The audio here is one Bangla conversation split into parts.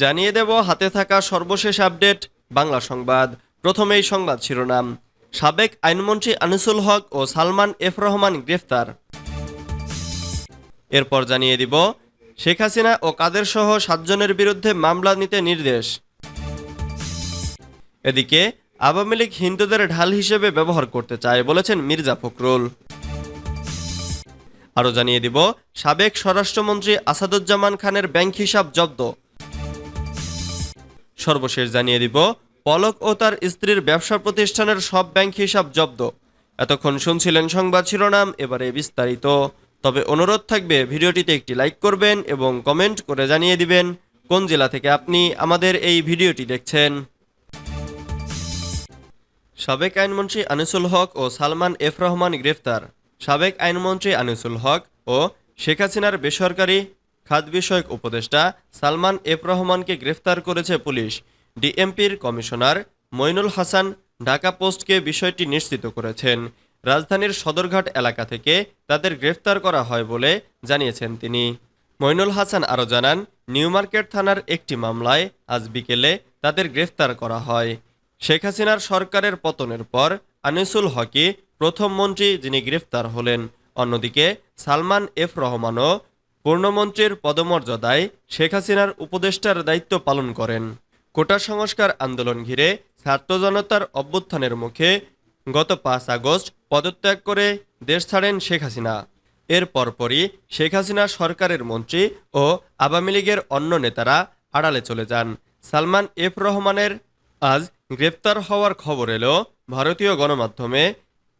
জানিয়ে দেব হাতে থাকা সর্বশেষ আপডেট, বাংলা সংবাদ। প্রথমেই সংবাদ শিরোনাম। সাবেক আইনমন্ত্রী আনিসুল হক ও সালমান এফ রহমান গ্রেফতার। এরপর জানিয়ে দিব, শেখ হাসিনা ও কাদের সহ সাতজনের বিরুদ্ধে মামলা নিতে নির্দেশ। এদিকে, আওয়ামী লীগ হিন্দুদের ঢাল হিসেবে ব্যবহার করতে চায় বলেছেন মির্জা ফখরুল। আরও জানিয়ে দিব, সাবেক স্বরাষ্ট্রমন্ত্রী আসাদুজ্জামান খানের ব্যাংক হিসাব জব্দ। সর্বশেষ জানিয়ে দিব, পলক ও তার স্ত্রীর ব্যবসা প্রতিষ্ঠানের সব ব্যাংক হিসাব জব্দ। এতক্ষণ শুনছিলেন সংবাদ শিরোনাম, এবারে বিস্তারিত। তবে অনুরোধ থাকবে, ভিডিওটিতে একটি লাইক করবেন এবং কমেন্ট করে জানিয়ে দিবেন কোন জেলা থেকে আপনি আমাদের এই ভিডিওটি দেখছেন। সাবেক আইনমন্ত্রী আনিসুল হক ও সালমান এফ রহমান গ্রেফতার। সাবেক আইনমন্ত্রী আনিসুল হক ও শেখ হাসিনার বেসরকারি খাত বিষয়ক উপদেষ্টা সালমান এফ রহমানকে গ্রেফতার করেছে পুলিশ। ডিএমপির কমিশনার মইনুল হাসান ঢাকা পোস্টকে বিষয়টি নিশ্চিত করেছেন। রাজধানীর সদরঘাট এলাকা থেকে তাদের গ্রেফতার করা হয় বলে জানিয়েছেন তিনি। মইনুল হাসান আরও জানান, নিউ মার্কেট থানার একটি মামলায় আজ বিকেলে তাদের গ্রেফতার করা হয়। শেখ হাসিনার সরকারের পতনের পর আনিসুল হকি প্রথম মন্ত্রী যিনি গ্রেফতার হলেন। অন্যদিকে সালমান এফ রহমানও পূর্ণমন্ত্রীর পদমর্যাদায় শেখ হাসিনার উপদেষ্টার দায়িত্ব পালন করেন। কোটা সংস্কার আন্দোলন ঘিরে ছাত্র জনতার অভ্যুত্থানের মুখে গত পাঁচ আগস্ট পদত্যাগ করে দেশ ছাড়েন শেখ হাসিনা। এর পরপরই শেখ হাসিনা সরকারের মন্ত্রী ও আওয়ামী লীগের অন্য নেতারা আড়ালে চলে যান। সালমান এফ রহমানের আজ গ্রেপ্তার হওয়ার খবর এলো ভারতীয় গণমাধ্যমে।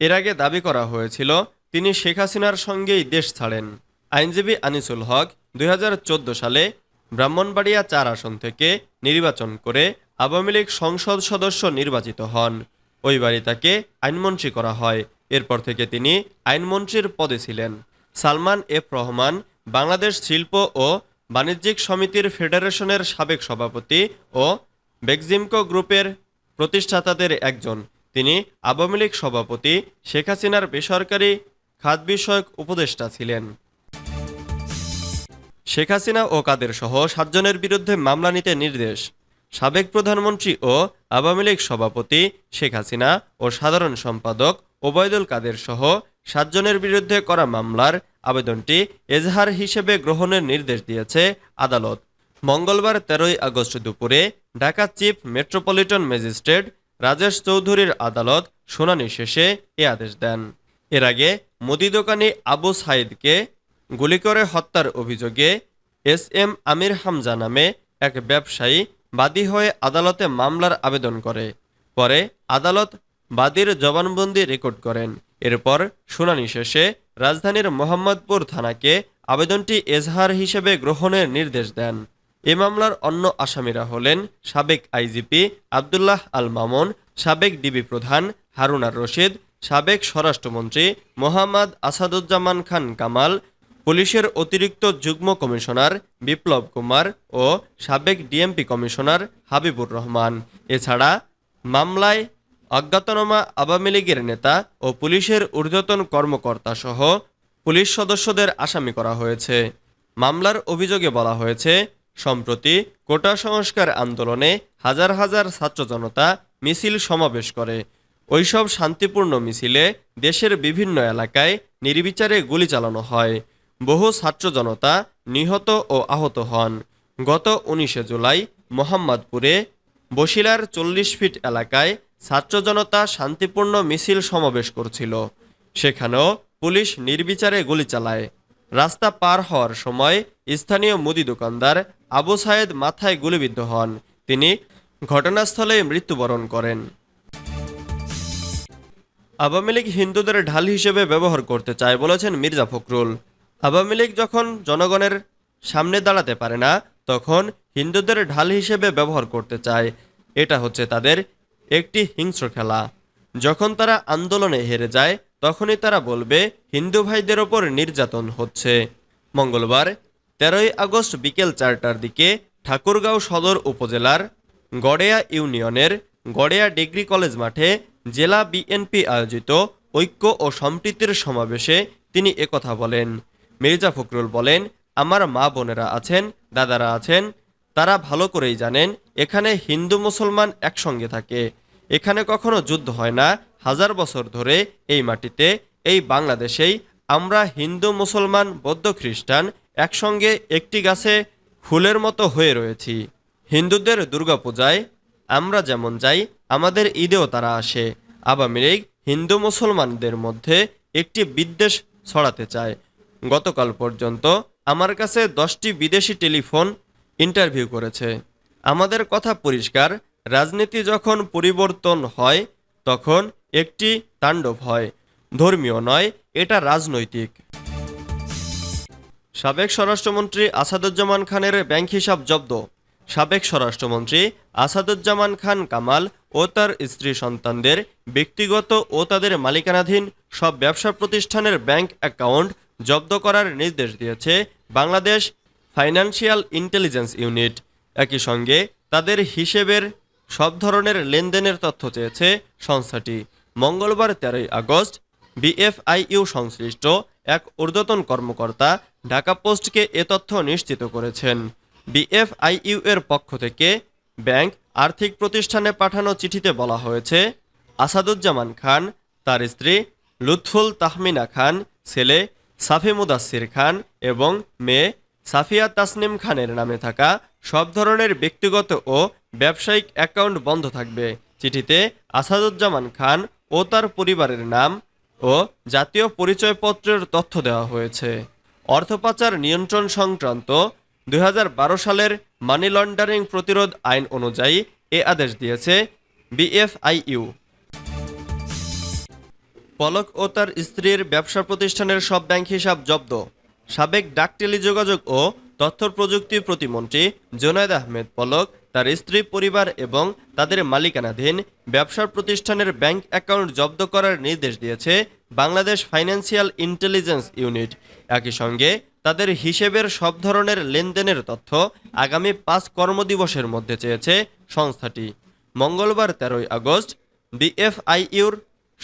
এর আগে দাবি করা হয়েছিল, তিনি শেখ হাসিনার সঙ্গেই দেশ ছাড়েন। আইনজীবী আনিসুল হক দু হাজার চোদ্দ সালে ব্রাহ্মণবাড়িয়া চার আসন থেকে নির্বাচন করে আওয়ামী লীগ সংসদ সদস্য নির্বাচিত হন। ওই বাড়ি তাকে আইনমন্ত্রী করা হয়। এরপর থেকে তিনি আইনমন্ত্রীর পদে ছিলেন। সালমান এফ রহমান বাংলাদেশ শিল্প ও বাণিজ্যিক সমিতির ফেডারেশনের সাবেক সভাপতি ও বেক্সিমকো গ্রুপের প্রতিষ্ঠাতাদের একজন। তিনি আওয়ামী লীগ সভাপতি শেখ হাসিনার বেসরকারি খাত বিষয়ক উপদেষ্টা ছিলেন। শেখ হাসিনা ও কাদের সহ সাতজনের বিরুদ্ধে মামলা নিতে নির্দেশ। সাবেক প্রধানমন্ত্রী ও আওয়ামী লীগ সভাপতি শেখ হাসিনা ও সাধারণ সম্পাদক ওবায়দুল কাদের সহ সাতজনের বিরুদ্ধে করা মামলার আবেদনটি এজাহার হিসেবে গ্রহণের নির্দেশ দিয়েছে আদালত। মঙ্গলবার তেরোই আগস্ট দুপুরে Dhaka chief metropolitan magistrate Rajesh চৌধুরীর আদালত শুনানি শেষে এ আদেশ দেন। এর আগে মুদি দোকানি আবু সাইদকে গুলি করে হত্যার অভিযোগে এস এম আমির হামজা নামে এক ব্যবসায়ী বাদী হয়ে আদালতে মামলার আবেদন করে। পরে আদালত বাদীর জবানবন্দি রেকর্ড করেন। এরপর শুনানি শেষে রাজধানীর মোহাম্মদপুর থানাকে আবেদনটি এজহার হিসেবে গ্রহণের নির্দেশ দেন। এ মামলার অন্য আসামিরা হলেন সাবেক আইজিপি আবদুল্লাহ আল মামুন, সাবেক ডিবি প্রধান হারুনার রশিদ, সাবেক স্বরাষ্ট্রমন্ত্রী মোহাম্মদ আসাদুজ্জামান খান কামাল পুলিশের অতিরিক্ত যুগ্ম কমিশনার বিপ্লব কুমার ও সাবেক ডিএমপি কমিশনার হাবিবুর রহমান। এছাড়া মামলায় অজ্ঞাতনামা আওয়ামী লীগের নেতা ও পুলিশের ঊর্ধ্বতন কর্মকর্তা সহ পুলিশ সদস্যদের আসামি করা হয়েছে। মামলার অভিযোগে বলা হয়েছে, সম্প্রতি কোটা সংস্কার আন্দোলনে হাজার হাজার ছাত্র জনতা মিছিল সমাবেশ করে। ওইসব শান্তিপূর্ণ মিছিলে দেশের বিভিন্ন এলাকায় নির্বিচারে গুলি চালানো হয়। বহু ছাত্র জনতা নিহত ও আহত হন। গত উনিশে জুলাই মোহাম্মদপুরে বসিলার চল্লিশ ফিট এলাকায় ছাত্র জনতা শান্তিপূর্ণ মিছিল সমাবেশ করছিল। সেখানেও পুলিশ নির্বিচারে গুলি চালায়। রাস্তা পার হওয়ার সময় স্থানীয় মুদি দোকানদার আবু সায়েদ মাথায় গুলিবিদ্ধ হন। তিনি ঘটনাস্থলে মৃত্যুবরণ করেন। আওয়ামী লীগ হিন্দুদের ঢাল হিসেবে ব্যবহার করতে চায় বলেছেন মির্জা ফখরুল। আওয়ামী লীগ যখন জনগণের সামনে দাঁড়াতে পারে না, তখন হিন্দুদের ঢাল হিসেবে ব্যবহার করতে চায়। এটা হচ্ছে তাদের একটি হিংস্র খেলা। যখন তারা আন্দোলনে হেরে যায়, তখনই তারা বলবে, হিন্দু ভাইদের ওপর নির্যাতন হচ্ছে। মঙ্গলবার, তেরোই আগস্ট বিকেল চারটার দিকে ঠাকুরগাঁও সদর উপজেলার গড়েয়া ইউনিয়নের গড়েয়া ডিগ্রি কলেজ মাঠে জেলা বিএনপি আয়োজিত ঐক্য ও সম্প্রীতির সমাবেশে তিনি একথা বলেন। মির্জা ফখরুল বলেন, আমার মা বোনেরা আছেন, দাদারা আছেন, তারা ভালো করেই জানেন, এখানে হিন্দু মুসলমান একসঙ্গে থাকে। এখানে কখনো যুদ্ধ হয় না। হাজার বছর ধরে এই মাটিতে, এই বাংলাদেশেই আমরা হিন্দু, মুসলমান, বৌদ্ধ, খ্রিস্টান একসঙ্গে একটি গাছে ফুলের মতো হয়ে রয়েছি। হিন্দুদের দুর্গাপূজায় আমরা যেমন যাই, আমাদের ঈদেও তারা আসে। আওয়ামী লীগ হিন্দু, মুসলমানদের মধ্যে একটি বিদ্বেষ ছড়াতে চায়। গতকাল পর্যন্ত আমার কাছে দশটি বিদেশি টেলিফোন ইন্টারভিউ করেছে। আমাদের কথা পরিষ্কার, রাজনীতি যখন পরিবর্তন হয়, তখন একটি তাণ্ডব হয়। ধর্মীয় নয়, এটা রাজনৈতিক। সাবেক স্বরাষ্ট্রমন্ত্রী আসাদুজ্জামান খানের ব্যাংক হিসাব জব্দ। সাবেক স্বরাষ্ট্রমন্ত্রী আসাদুজ্জামান খান কামাল ও তার স্ত্রী সন্তানদের ব্যক্তিগত ও তাদের মালিকানাধীন সব ব্যবসা প্রতিষ্ঠানের ব্যাংক অ্যাকাউন্ট জব্দ করার নির্দেশ দিয়েছে বাংলাদেশ ফাইন্যান্সিয়াল ইন্টেলিজেন্স ইউনিট। একই সঙ্গে তাদের হিসেবের সব ধরনের লেনদেনের তথ্য চেয়েছে সংস্থাটি। মঙ্গলবার তেরোই আগস্ট বিএফআইইউ সংশ্লিষ্ট এক ঊর্ধ্বতন কর্মকর্তা ঢাকা পোস্টকে এ তথ্য নিশ্চিত করেছেন। বিএফআইইউ এর পক্ষ থেকে ব্যাংক আর্থিক প্রতিষ্ঠানে পাঠানো চিঠিতে বলা হয়েছে, আসাদুজ্জামান খান, তার স্ত্রী লুৎফুল তাহমিনা খান, ছেলে সাফি মুদাসির খান এবং মেয়ে সাফিয়া তাসনিম খানের নামে থাকা সব ধরনের ব্যক্তিগত ও ব্যবসায়িক অ্যাকাউন্ট বন্ধ থাকবে। চিঠিতে আসাদুজ্জামান খান ও তার পরিবারের নাম ও জাতীয় পরিচয়পত্রের তথ্য দেওয়া হয়েছে। অর্থপাচার নিয়ন্ত্রণ সংক্রান্ত দু হাজার বারো সালের মানি লন্ডারিং প্রতিরোধ আইন অনুযায়ী এ আদেশ দিয়েছে বিএফআইইউ। পলক ও তার স্ত্রীর ব্যবসা প্রতিষ্ঠানের সব ব্যাংক হিসাব জব্দ। সাবেক ডাক টেলিযোগাযোগ ও তথ্য প্রযুক্তি প্রতিমন্ত্রী জোনায়দ আহমেদ পলক, তার স্ত্রী, পরিবার এবং তাদের মালিকানাধীন ব্যবসার প্রতিষ্ঠানের ব্যাংক অ্যাকাউন্ট জব্দ করার নির্দেশ দিয়েছে বাংলাদেশ ফাইন্যান্সিয়াল ইন্টেলিজেন্স ইউনিট। একই সঙ্গে তাদের হিসেবের সব ধরনের লেনদেনের তথ্য আগামী পাঁচ কর্মদিবসের মধ্যে চেয়েছে সংস্থাটি। মঙ্গলবার তেরোই আগস্ট বিএফআইইউর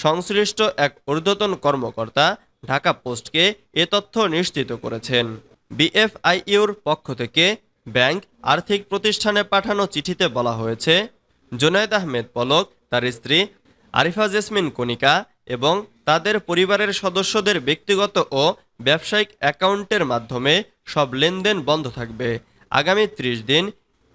সংশ্লিষ্ট এক ঊর্ধ্বতন কর্মকর্তা ঢাকা পোস্টকে এ তথ্য নিশ্চিত করেছেন। বিএফআইইউর পক্ষ থেকে ব্যাংক আর্থিক প্রতিষ্ঠানে পাঠানো চিঠিতে বলা হয়েছে, জুনায়দ আহমেদ পলক, তার স্ত্রী আরিফা জেসমিন কণিকা এবং তাদের পরিবারের সদস্যদের ব্যক্তিগত ও ব্যবসায়িক অ্যাকাউন্টের মাধ্যমে সব লেনদেন বন্ধ থাকবে। আগামী ত্রিশ দিন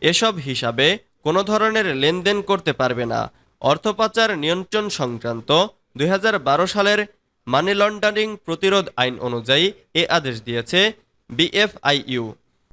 এসব হিসাবে কোনো ধরনের লেনদেন করতে পারবে না। অর্থপাচার নিয়ন্ত্রণ সংক্রান্ত দু হাজার বারো সালের মানি লন্ডারিং প্রতিরোধ আইন অনুযায়ী এ আদেশ দিয়েছে বিএফআইইউ।